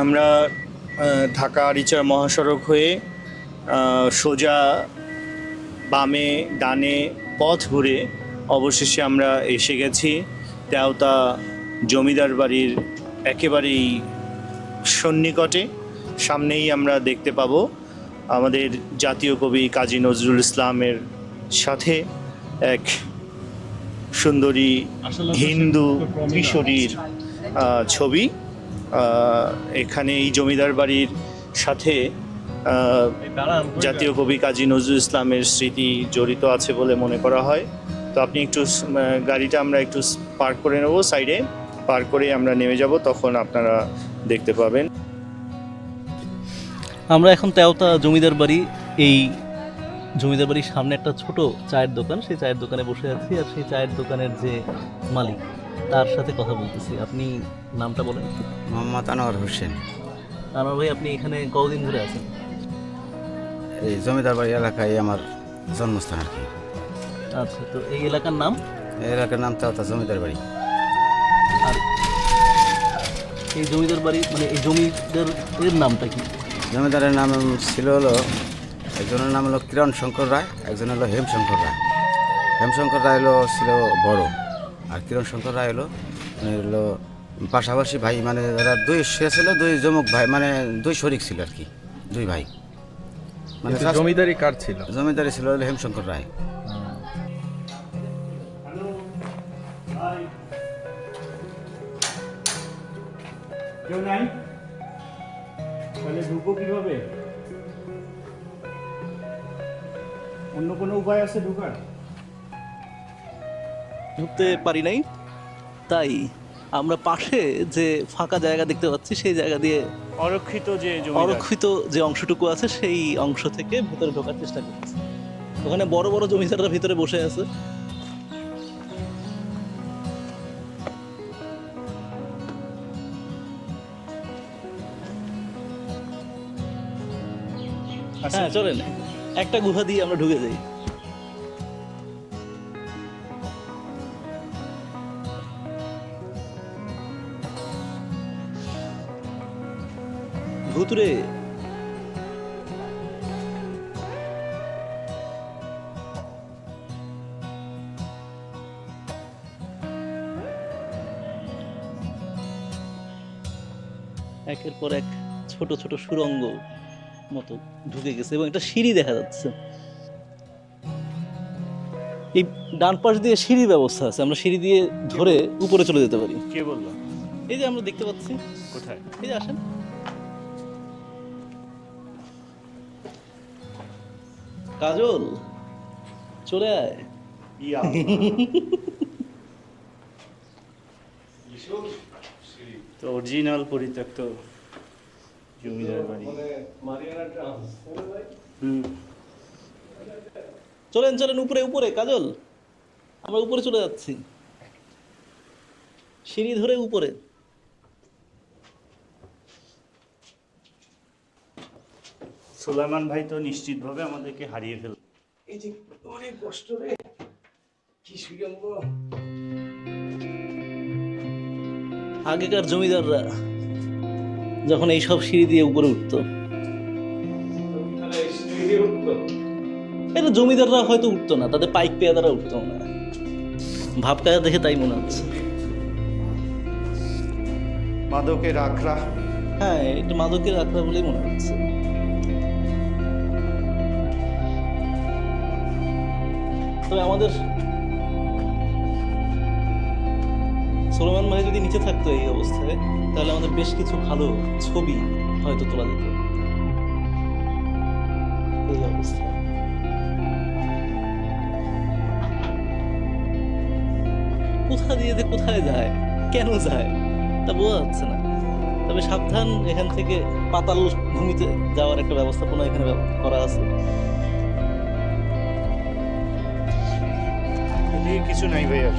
আমরা ঢাকা আরিচার মহাসড়ক হয়ে সোজা বামে ডানে পথ ঘুরে অবশেষে আমরা এসে গেছি তেওতা জমিদার বাড়ির একেবারেই সন্নিকটে। সামনেই আমরা দেখতে পাবো আমাদের জাতীয় কবি কাজী নজরুল ইসলামের সাথে এক সুন্দরী হিন্দু কিশোরীর ছবি। এখানে এই জমিদার বাড়ির সাথে জাতীয় কবি কাজী নজরুল ইসলামের স্মৃতি জড়িত আছে বলে মনে করা হয়। তো আপনি একটু গাড়িটা আমরা একটু পার্ক করে নেব সাইডে। পার্ক করে আমরা নেমে যাব, তখন আপনারা দেখতে পাবেন। আমরা এখন তেওতা জমিদার বাড়ি, এই জমিদার বাড়ির সামনে একটা ছোট চায়ের দোকান। সেই চায়ের দোকানে বসে আছি আর সেই চায়ের দোকানের যে মালিক। তার সাথে কথা বলতেছি। আপনি নামটা বলেন। মোহাম্মদ আনোয়ার হোসেন। আনোয়ার ভাই আপনি এখানে কতদিন ধরে আছেন? এই জমিদার বাড়ি এলাকায় আমার জন্মস্থান আর কি। আচ্ছা তো এই এলাকার নাম? এই এলাকার নাম তেওতা জমিদার বাড়ি। আর এই জমিদার বাড়ি মানে এই জমিদার এর নামটা কি? জমিদারের নাম ছিল হলো একজনের নাম হলো কিরণ শঙ্কর রায় একজন হলো হেমশঙ্কর রায়। হেমশঙ্কর রায় হলো ছিল বড়। আর কিরণ শঙ্কর রায় হলো মানে হলো পাশাপাশি ভাই মানে এরা দুই সে ছিল দুই জমুক ভাই মানে দুই শরিক ছিল আর কি দুই ভাই। মানে জমিদারি কার ছিল? জমিদারি ছিল হলো হেমশঙ্কর রায়। কেউ নাই? তাহলে ঢুকবো কীভাবে? অন্য কোনো উপায় আছে ঢুকার? ঢুকতে পারি নাই। তাই আমরা পাশে যে ফাঁকা জায়গা দেখতে পাচ্ছি সেই জায়গা দিয়ে অরক্ষিত যে অরক্ষিত যে অংশটুকু আছে সেই অংশ থেকে ভেতরে ঢোকার চেষ্টা করছি। ওখানে বড় বড় জমিদাররা ভিতরে বসে আছে। আচ্ছা, হ্যাঁ চলেন। একটা গুহা দিয়ে আমরা ঢুকে যাই। ভুতুরে একের পর এক ছোট ছোট সুরঙ্গ মতো ঢুকে গেছে এবং একটা সিঁড়ি দেখা যাচ্ছে। এই ডান পাশ দিয়ে সিঁড়ি ব্যবস্থা আছে আমরা সিঁড়ি দিয়ে ধরে উপরে চলে যেতে পারি। কে বলল? এই যে আমরা দেখতে পাচ্ছি। কোথায়? এই যে আসেন। কাজল চলে আয়। ইয়া তো অরিজিনাল পরিত্যক্ত জমিদার বাড়ি। হুম। চলেন চলেন উপরে উপরে কাজল। আমরা উপরে চলে যাচ্ছি। সিঁড়ি ধরে উপরে। সোলাইমান ভাই তো নিশ্চিতভাবে আমাদেরকে হারিয়ে ফেল আগেকার জমিদাররা যখন এই সব সিঁড়ি দিয়ে উপরে উঠতো এটা জমিদাররা হয়তো উঠতো না তাদের পাইক পেয়াদারা উঠতো না। ভাবকায়া দেখে তাই মনে হচ্ছে। মাদকের আখড়া। হ্যাঁ এটা মাদকের আখড়া বলেই মনে হচ্ছে। তবে আমাদের সোলোমান ভাই যদি নিচে থাকতো এই অবস্থায়, তাহলে আমাদের বেশ কিছু ভালো ছবি হয়তো তোলা যেত। এই অবস্থায়। কোথা দিয়ে যে কোথায় যায়, কেন যায়, তা বোঝা যাচ্ছে না। তবে সাবধান, এখান থেকে পাতাল ভূমিতে যাওয়ার একটা ব্যবস্থাপনা এখানে করা আছে। এদিকে কিছু নাই ভাই আর।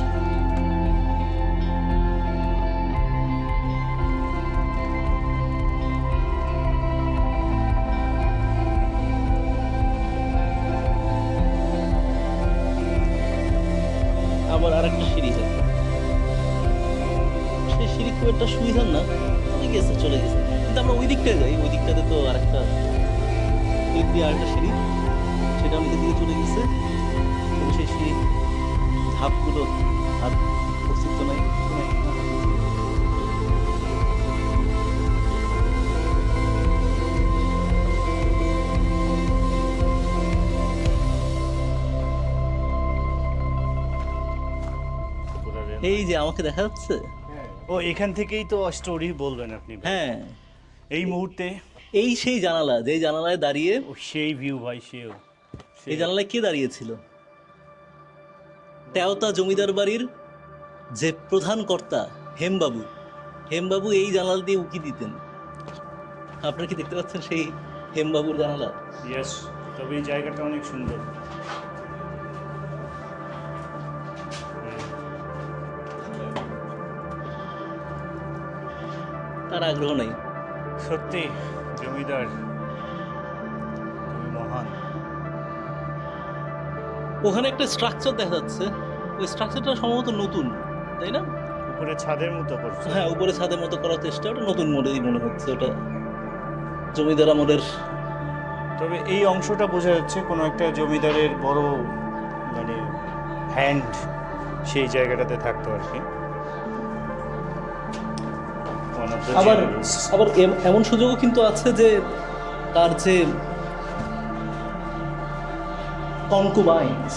আবার আরেকটা সিঁড়ি আছে সেই সিঁড়ি খুব একটা সুবিধার না। চলে গেছে চলে গেছে। যদি আমরা ওই দিকটায় যাই। ওই দিকটাতে তো আরেকটা ওই দিয়ে আরেকটা সিঁড়ি। সেটা আমাদের দিকে চলে গেছে। সেই সিঁড়ি ধাপগুলো আর এই যে আমাকে দেখা যাচ্ছে? ও এখান থেকেই তো স্টোরি বলবেন আপনি হ্যাঁ। এই মুহূর্তে? এই সেই জানালা যেই জানালায় দাঁড়িয়ে সেই ভিউ ভাই সেও। এই জানালায় কে দাঁড়িয়েছিল? তেওতা জমিদার বাড়ির যে প্রধান কর্তা হেমবাবু। হেমবাবু এই জানালা দিয়ে উকি দিতেন। আপনারা কি দেখতে পাচ্ছেন সেই হেমবাবুর জানালা? ইয়েস তবে এই জায়গাটা অনেক সুন্দর। তার আগ্রহ নেই। সত্যি জমিদার। ওখানে একটা স্ট্রাকচার দেখা যাচ্ছে। ওই স্ট্রাকচারটা সম্ভবত নতুন তাই না? উপরে ছাদের মতো করছে। হ্যাঁ উপরে ছাদের মতো করার চেষ্টা ওটা নতুন মডেলই মনে হচ্ছে ওটা। জমিদার আমলের তবে এই অংশটা বোঝা যাচ্ছে কোনো একটা জমিদারের বড় মানে হ্যান্ড সেই জায়গাটাতে থাকতো আর কি। আবার আবার এম- এমন সুযোগও কিন্তু আছে যে তার যে কনকুবাইন্স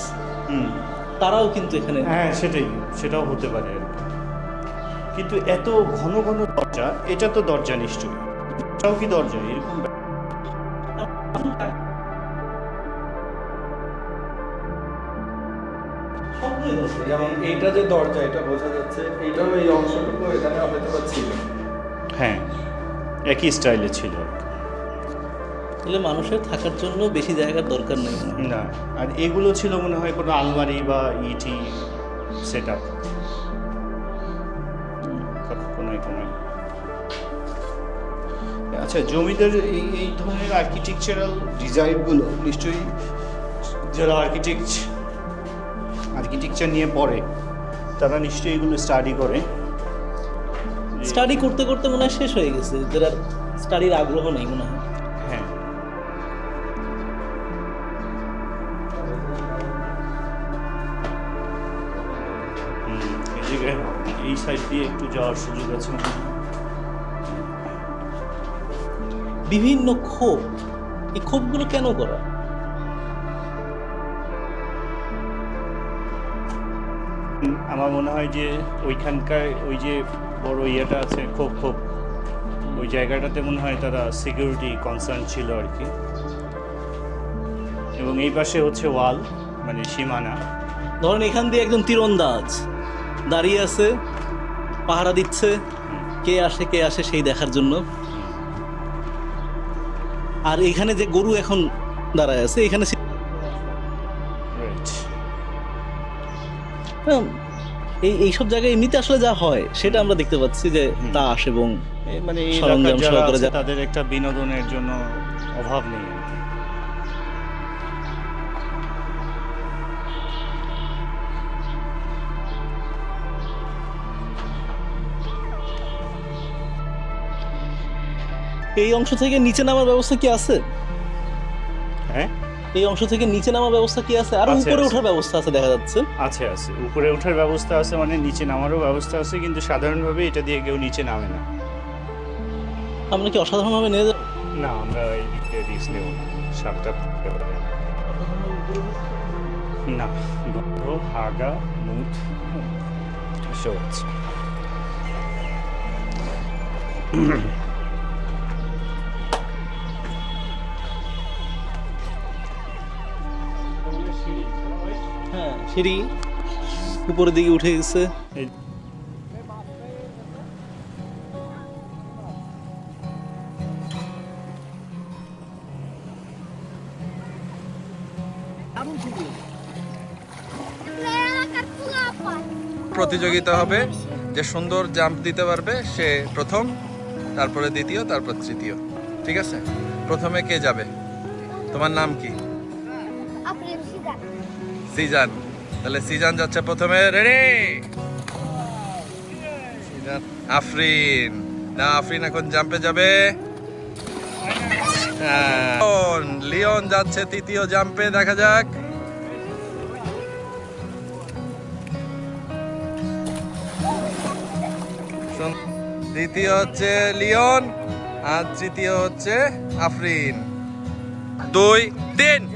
হুম। তারাও কিন্তু এখানে হ্যাঁ সেটাই সেটাও হতে পারে আর কিন্তু এত ঘন ঘন দরজা এটা তো দরজা নিশ্চয়ই। এটাও কি দরজা? এরকম। যেমন এইটা যে দরজা এটা বোঝা যাচ্ছে এটাও এই অংশটুকু এখানে হয়তো ছিল। হ্যাঁ একই স্টাইলে ছিল আর কি। তাহলে মানুষের থাকার জন্য বেশি জায়গার দরকার নেই না আর এগুলো ছিল মনে হয় কোনো আলমারি বা ইটি সেট আপ আচ্ছা জমিদার এই এই ধরনের আর্কিটেকচারাল ডিজাইনগুলো নিশ্চয়ই যারা আর্কিটেক্ট আর্কিটেকচার নিয়ে পড়ে তারা নিশ্চয়ই এগুলো স্টাডি করে। স্টাডি করতে করতে মনে হয় শেষ হয়ে গেছে যারা স্টাডির আগ্রহ নেই মনে হয়। এই সাইড দিয়ে একটু যাওয়ার সুযোগ আছে বিভিন্ন ক্ষোভ এই ক্ষোভগুলো কেন করা? আমার মনে হয় যে ওইখানকার ওই যে বড় ইয়েটা আছে খুব খুব ওই জায়গাটাতে মনে হয় তারা সিকিউরিটি কনসার্ন ছিল আর কি। এবং এই পাশে হচ্ছে ওয়াল মানে সীমানা। ধরেন এখান দিয়ে একজন তীরন্দাজ দাঁড়িয়ে আছে পাহারা দিচ্ছে। কে আসে কে আসে সেই দেখার জন্য। আর এখানে যে গরু এখন দাঁড়ায় আছে এখানে হ্যাঁ, এই এইসব জায়গায় এমনিতে আসলে যা হয় সেটা আমরা দেখতে পাচ্ছি যে হুম। তাস এবং মানে সরঞ্জাম সহকারে তাদের একটা বিনোদনের জন্য অভাব নেই। এই অংশ থেকে নিচে নামার ব্যবস্থা কি আছে? হ্যাঁ? এই অংশ থেকে নিচে নামার ব্যবস্থা কি আছে? আর উপরে ওঠার ব্যবস্থা আছে দেখা যাচ্ছে। আছে আছে। উপরে ওঠার ব্যবস্থা আছে মানে নিচে নামারও ব্যবস্থা আছে কিন্তু সাধারণভাবে এটা দিয়ে কেউ নিচে নামে না। আমরা কি অসাধারণভাবে নিয়ে যাব? না আমরা এই দিক দিয়ে রিস্ক নেব না। সাপটা না গন্ধ হাগা মুখ এসব আছে সিঁড়ি উপরের দিকে উঠে গেছে। প্রতিযোগিতা হবে যে সুন্দর জাম্প দিতে পারবে সে প্রথম তারপরে দ্বিতীয় তারপর তৃতীয়। ঠিক আছে? প্রথমে কে যাবে? তোমার নাম কি? সিজান। তাহলে সিজান যাচ্ছে প্রথমে রেডি আফরিন। না, আফরিন এখন জাম্পে যাবে। হ্যাঁ। লিওন যাচ্ছে তৃতীয় জাম্পে দেখা যাক। দ্বিতীয় হচ্ছে লিওন আর তৃতীয় হচ্ছে আফরিন। দুই, তিন।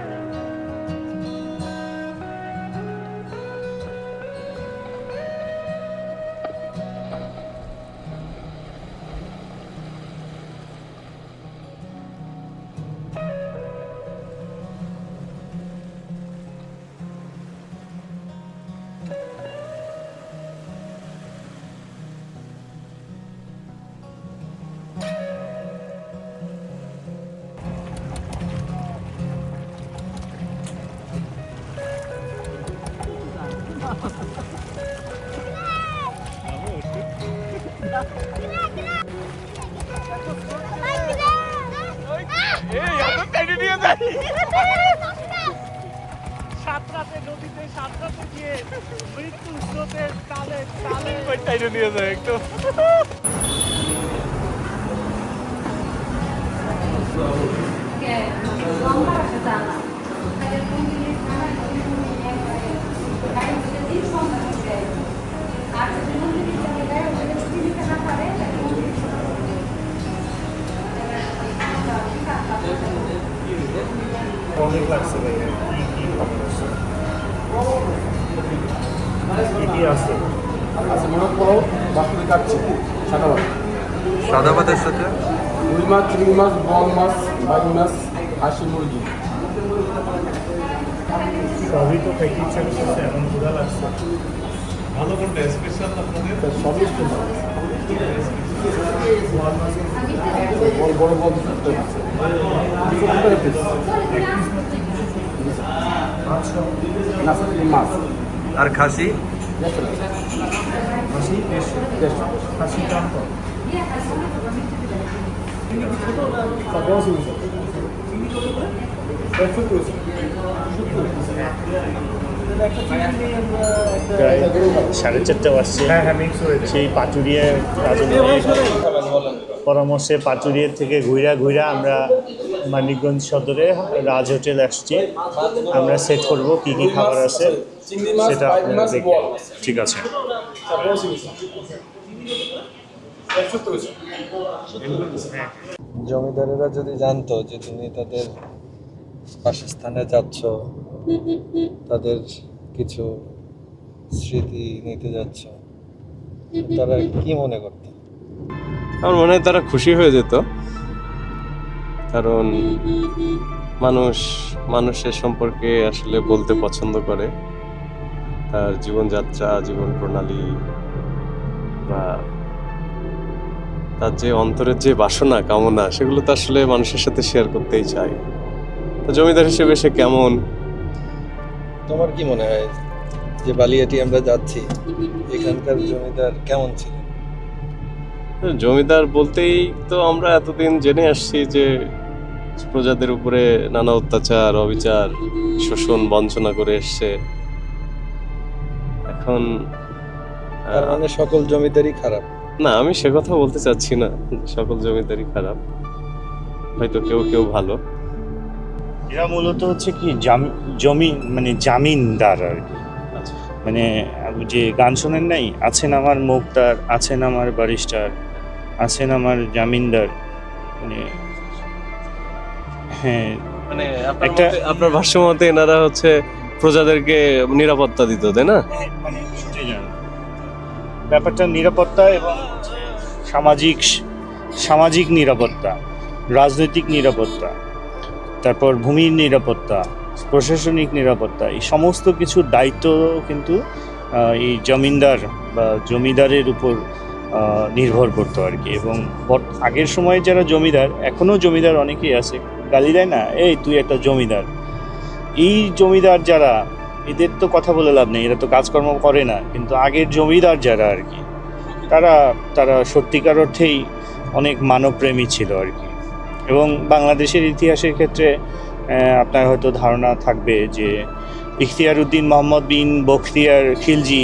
সাতরাতে নদীতে সাতরাতে গিয়ে মৃত্যু স্রোতের তালে তালে। ওইটাই নিয়ে যায় একটু। অনেক লাগছে ভাইয়া। কি কি আছে? আছে মনে করো বাসুরি কাটছে সাদা ভাত। সাদা ভাতের সাথে? রুই মাছ চিংড়ি মাছ বল মাছ বাইং মাছ হাঁসি মুরগি। সবই তো খাইতে ইচ্ছা করতেছে এখন ক্ষুধা লাগছে। তা সবই তো মাছ। বড় বড় বল স্যার এই মাছ আর খাসি? বড় সাড়ে চারটা বাজছে। হ্যাঁ হ্যাঁ সেই পাচুরিয়া পরামর্শে পাচুরিয়া থেকে ঘুরা ঘুরা আমরা মানিকগঞ্জ সদরে রাজ হোটেল আসছি আমরা সেট করব কি কি খাবার আছে, সেটা আপনারা দেখবেন ঠিক আছে। জমিদারেরা যদি জানতো যে তুমি তাদের বাসস্থানে যাচ্ছ, তাদের কিছু স্মৃতি নিতে যাচ্ছ, তারা কি মনে করতো? আমার মনে হয় তারা খুশি হয়ে যেত। কারণ মানুষ, মানুষের সম্পর্কে আসলে বলতে পছন্দ করে। তার জীবনযাত্রা, জীবন প্রণালী বা তার যে অন্তরের যে বাসনা, কামনা, সেগুলো তো আসলে মানুষের সাথে শেয়ার করতেই চায়। তো জমিদার হিসেবে সে কেমন? তোমার কি মনে হয় যে বালিয়াটি আমরা যাচ্ছি, এখানকার জমিদার কেমন ছিল? জমিদার বলতেই তো আমরা এতদিন জেনে আসছি যে প্রজাদের উপরে নানা অত্যাচার অবিচার শোষণ বঞ্চনা করে এসছে। এখন মানে সকল জমিদারই খারাপ। না আমি সে কথা বলতে চাচ্ছি না। সকল জমিদারই খারাপ। হয়তো কেউ কেউ ভালো। এরা মূলত হচ্ছে কি জামি- জমি মানে জামিনদার আর কি। আচ্ছা। মানে যে গান শোনেন নাই আছেন আমার মুখদার আছেন আমার বারিস্টার আছেন আমার জামিনদার। মানে হ্যাঁ মানে একটা- আপনার ভাষ্য মতে এনারা হচ্ছে প্রজাদেরকে নিরাপত্তা দিত তাই না? মানে ব্যাপারটা নিরাপত্তা এবং সামাজিক সামাজিক নিরাপত্তা রাজনৈতিক নিরাপত্তা তারপর ভূমির নিরাপত্তা প্রশাসনিক নিরাপত্তা এই সমস্ত কিছুর দায়িত্ব কিন্তু এই জমিনদার বা জমিদারের উপর নির্ভর করতো আর কি। এবং আগের সময়ে যারা জমিদার, এখনও জমিদার অনেকেই আছে, গালি দেয় না, এই, তুই একটা জমিদার। এই জমিদার যারা, এদের তো কথা বলে লাভ নেই, এরা তো কাজকর্ম করে না। কিন্তু আগের জমিদার যারা আর কি, তারা তারা সত্যিকার অর্থেই অনেক মানবপ্রেমী ছিল আর কি। এবং বাংলাদেশের ইতিহাসের ক্ষেত্রে আপনার হয়তো ধারণা থাকবে যে ইখতিয়ার উদ্দিন মোহাম্মদ বিন বখতিয়ার খিলজি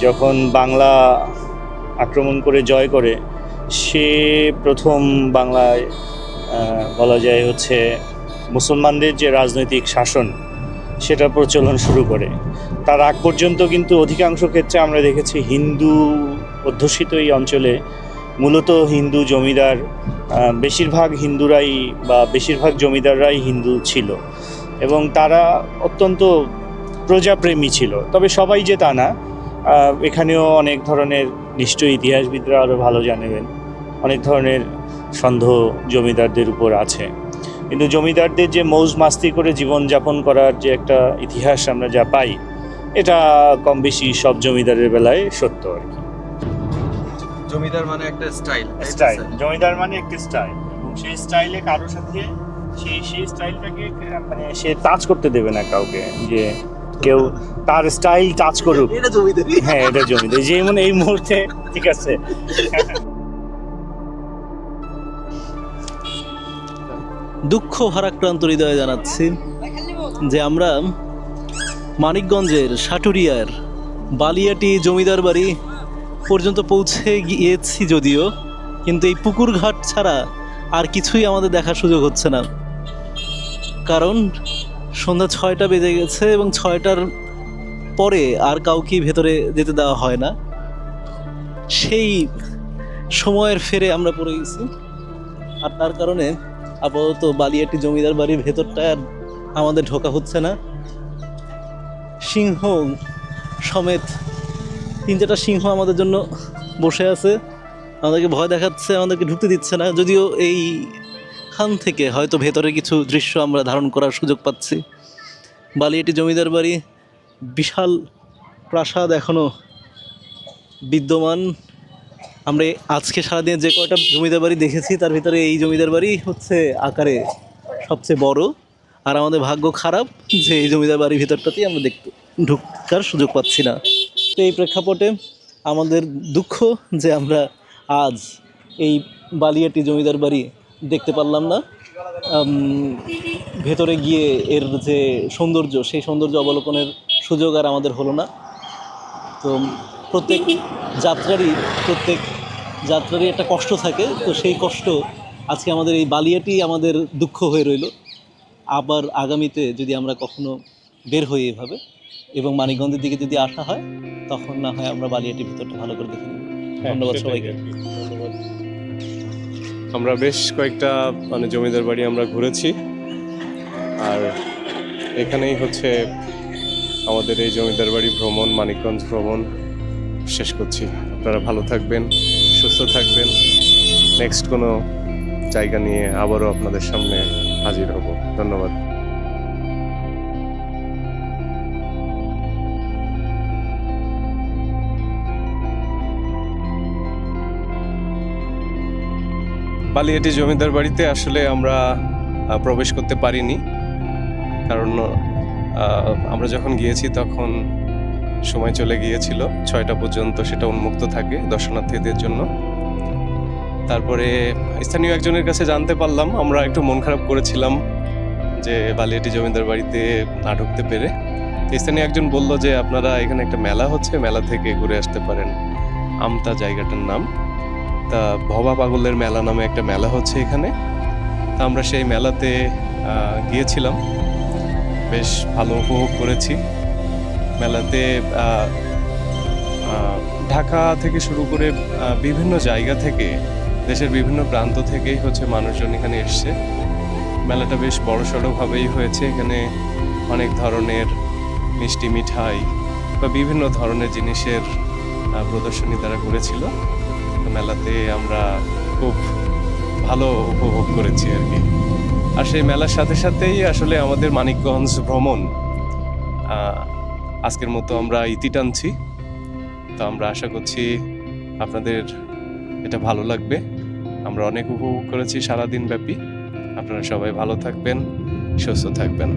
যখন বাংলা আক্রমণ করে জয় করে, সে প্রথম বাংলায় বলা যায় হচ্ছে মুসলমানদের যে রাজনৈতিক শাসন, সেটা প্রচলন শুরু করে। তার আগ পর্যন্ত কিন্তু অধিকাংশ ক্ষেত্রে আমরা দেখেছি হিন্দু অধ্যুষিত এই অঞ্চলে মূলত হিন্দু জমিদার বেশিরভাগ হিন্দুরাই বা বেশিরভাগ জমিদাররাই হিন্দু ছিল এবং তারা অত্যন্ত প্রজাপ্রেমী ছিল। তবে সবাই যে তা না এখানেও অনেক ধরনের নিশ্চয়ই ইতিহাসবিদরা আরও ভালো জানবেন অনেক ধরনের সন্দেহ জমিদারদের উপর আছে। কিন্তু জমিদারদের যে মৌজ মাস্তি করে জীবনযাপন করার যে একটা ইতিহাস আমরা যা পাই এটা কম বেশি সব জমিদারের বেলায় সত্য আর কি। জমিদার মানে একটা স্টাইল স্টাইল। জমিদার মানে একটা স্টাইল। এবং সেই স্টাইলে কারোর সাথে সেই সেই স্টাইলটাকে মানে সে টাচ করতে দেবে না কাউকে যে কেউ তার স্টাইল টাচ করুক। হ্যাঁ এটা জমিদার যেমন এই মুহূর্তে ঠিক আছে। দুঃখ ভারাক্রান্ত হৃদয়ে জানাচ্ছি যে আমরা মানিকগঞ্জের সাটুরিয়ার বালিয়াটি জমিদার বাড়ি পর্যন্ত পৌঁছে গিয়েছি যদিও কিন্তু এই পুকুর ঘাট ছাড়া আর কিছুই আমাদের দেখার সুযোগ হচ্ছে না। কারণ সন্ধ্যা ছয়টা বেজে গেছে এবং ছয়টার পরে আর কাউকে ভেতরে যেতে দেওয়া হয় না। সেই সময়ের ফেরে আমরা পড়ে গেছি। আর তার কারণে আপাতত বালিয়াটি জমিদার বাড়ির ভেতরটা আর আমাদের ঢোকা হচ্ছে না। সিংহ সমেত তিন চারটা সিংহ আমাদের জন্য বসে আছে। আমাদেরকে ভয় দেখাচ্ছে, আমাদেরকে ঢুকতে দিচ্ছে না। যদিও এই খান থেকে হয়তো ভেতরে কিছু দৃশ্য আমরা ধারণ করার সুযোগ পাচ্ছি। বালিয়াটি জমিদার বাড়ি, বিশাল প্রাসাদ এখনও বিদ্যমান। আমরা আজকে সারাদিনে যে কয়টা জমিদার বাড়ি দেখেছি, তার ভিতরে এই জমিদার বাড়ি হচ্ছে আকারে সবচেয়ে বড়। আর আমাদের ভাগ্য খারাপ যে এই জমিদার বাড়ির ভিতরটাতেই আমরা দেখতে ঢুকার সুযোগ পাচ্ছি না। তো এই প্রেক্ষাপটে আমাদের দুঃখ যে আমরা আজ এই বালিয়াটি জমিদার বাড়ি দেখতে পারলাম না। ভেতরে গিয়ে এর যে সৌন্দর্য সেই সৌন্দর্য অবলোকনের সুযোগ আর আমাদের হলো না। তো প্রত্যেক যাত্রারই প্রত্যেক যাত্রারই একটা কষ্ট থাকে। তো সেই কষ্ট আজকে আমাদের এই বালিয়াটি আমাদের দুঃখ হয়ে রইল। আবার আগামীতে যদি আমরা কখনো বের হই এভাবে এবং মানিকগঞ্জের দিকে যদি আসা হয় তখন না হয় আমরা বালিয়াটির ভিতরটা ভালো করে দেখে নেব। ধন্যবাদ সবাইকে। আমরা বেশ কয়েকটা মানে জমিদার বাড়ি আমরা ঘুরেছি। আর এখানেই হচ্ছে আমাদের এই জমিদার বাড়ি ভ্রমণ, মানিকগঞ্জ ভ্রমণ শেষ করছি। আপনারা ভালো থাকবেন, সুস্থ থাকবেন। নেক্সট কোনো জায়গা নিয়ে আবারও আপনাদের সামনে হাজির হব। ধন্যবাদ। বালিয়াটি জমিদার বাড়িতে আসলে আমরা প্রবেশ করতে পারিনি। কারণ আমরা যখন গিয়েছি তখন সময় চলে গিয়েছিল, ছয়টা পর্যন্ত সেটা উন্মুক্ত থাকে দর্শনার্থীদের জন্য। তারপরে স্থানীয় একজনের কাছে জানতে পারলাম, আমরা একটু মন খারাপ করেছিলাম যে বালিয়াটি জমিদার বাড়িতে না ঢুকতে পেরে। স্থানীয় একজন বলল যে, আপনারা এখানে একটা মেলা হচ্ছে, মেলা থেকে ঘুরে আসতে পারেন। আমতা জায়গাটার নাম। তা ভবা পাগলের মেলা নামে একটা মেলা হচ্ছে এখানে। তা আমরা সেই মেলাতে গিয়েছিলাম। বেশ ভালো উপভোগ করেছি। মেলাতে ঢাকা থেকে শুরু করে বিভিন্ন জায়গা থেকে, দেশের বিভিন্ন প্রান্ত থেকেই হচ্ছে মানুষজন এখানে এসছে। মেলাটা বেশ বড় সড়োভাবেই হয়েছে। এখানে অনেক ধরনের মিষ্টি মিঠাই বা বিভিন্ন ধরনের জিনিসের প্রদর্শনী তারা করেছিল। মেলাতে আমরা খুব ভালো উপভোগ করেছি আর কি। আর সেই মেলার সাথে সাথেই আসলে আমাদের মানিকগঞ্জ ভ্রমণ আজকের মতো আমরা ইতি টানছি। তো আমরা আশা করছি আপনাদের এটা ভালো লাগবে। আমরা অনেক উপভোগ করেছি সারাদিন ব্যাপী আপনারা সবাই ভালো থাকবেন, সুস্থ থাকবেন।